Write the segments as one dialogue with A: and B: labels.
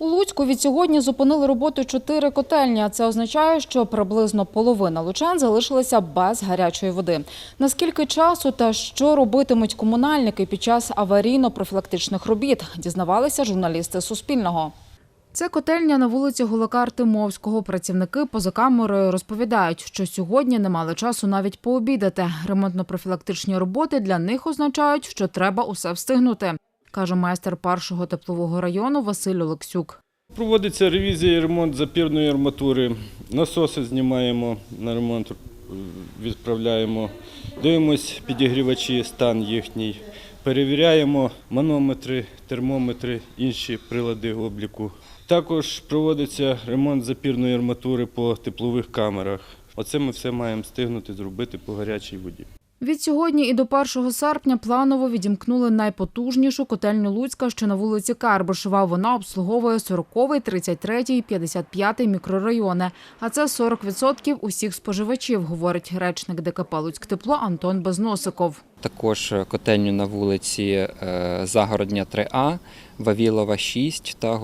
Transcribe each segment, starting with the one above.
A: У Луцьку від сьогодні зупинили роботу чотири котельні. а Це означає, що приблизно половина лучан залишилася без гарячої води. Наскільки часу та що робитимуть комунальники під час аварійно-профілактичних робіт, дізнавалися журналісти Суспільного. Це котельня на вулиці Гулака Артемовського. Працівники поза камерою розповідають, що сьогодні не мали часу навіть пообідати. Ремонтно-профілактичні роботи для них означають, що треба усе встигнути, каже майстер першого теплового району Василь Олексюк.
B: Проводиться ревізія і ремонт запірної арматури. Насоси знімаємо на ремонт, відправляємо. Дивимось підігрівачі, стан їхній. Перевіряємо манометри, термометри, інші прилади обліку. Також проводиться ремонт запірної арматури по теплових камерах. Оце ми все маємо встигнути зробити по гарячій воді.
A: Від сьогодні і до 1 серпня планово відімкнули найпотужнішу котельню Луцька, що на вулиці Карбишева. Вона обслуговує 40, 33 і 55 мікрорайони. А це 40% усіх споживачів, говорить речник ДКП «Луцьктепло» Антон Безносиков.
C: Також котельню на вулиці е, Загородня 3А, Вавілова 6 та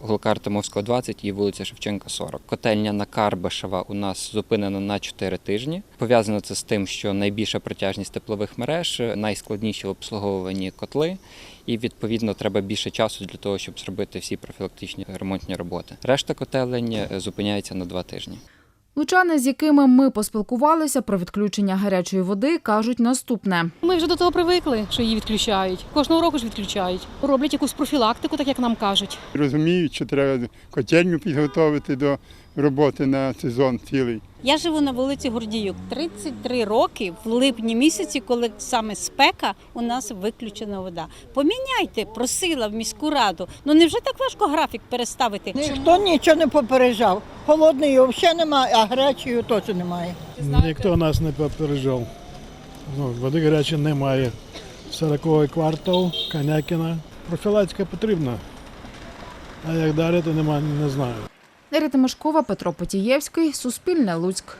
C: Гулакартемовського 20 і вулиця Шевченка 40. Котельня на Карбашева у нас зупинена на 4 тижні. Пов'язано це з тим, що найбільша протяжність теплових мереж, найскладніші в обслуговуванні котли, і відповідно треба більше часу для того, щоб зробити всі профілактичні ремонтні роботи. Решта котелень е, зупиняється на 2 тижні.
A: Лучани, з якими ми поспілкувалися про відключення гарячої води, кажуть наступне.
D: Ми вже до того привикли, що її відключають. Кожного року ж відключають. Роблять якусь профілактику, так як нам кажуть.
E: Розуміють, що треба котельню підготовити до роботи на сезон цілий.
F: Я живу на вулиці Гордіюк. 33 роки в липні місяці, коли саме спека, у нас виключена вода. Поміняйте, просила в міську раду. Ну невже так важко графік переставити?
G: Ніхто нічого не попереджав. Холодної взагалі немає, а гарячої точно немає.
H: Ніхто нас не попереджав. Ну, води гарячої немає. 40 квартал, Канякіна. Профілактика потрібна. А як далі, то нема, не знаю.
A: Нерія Тимошкова, Петро Потієвський, Суспільне Луцьк.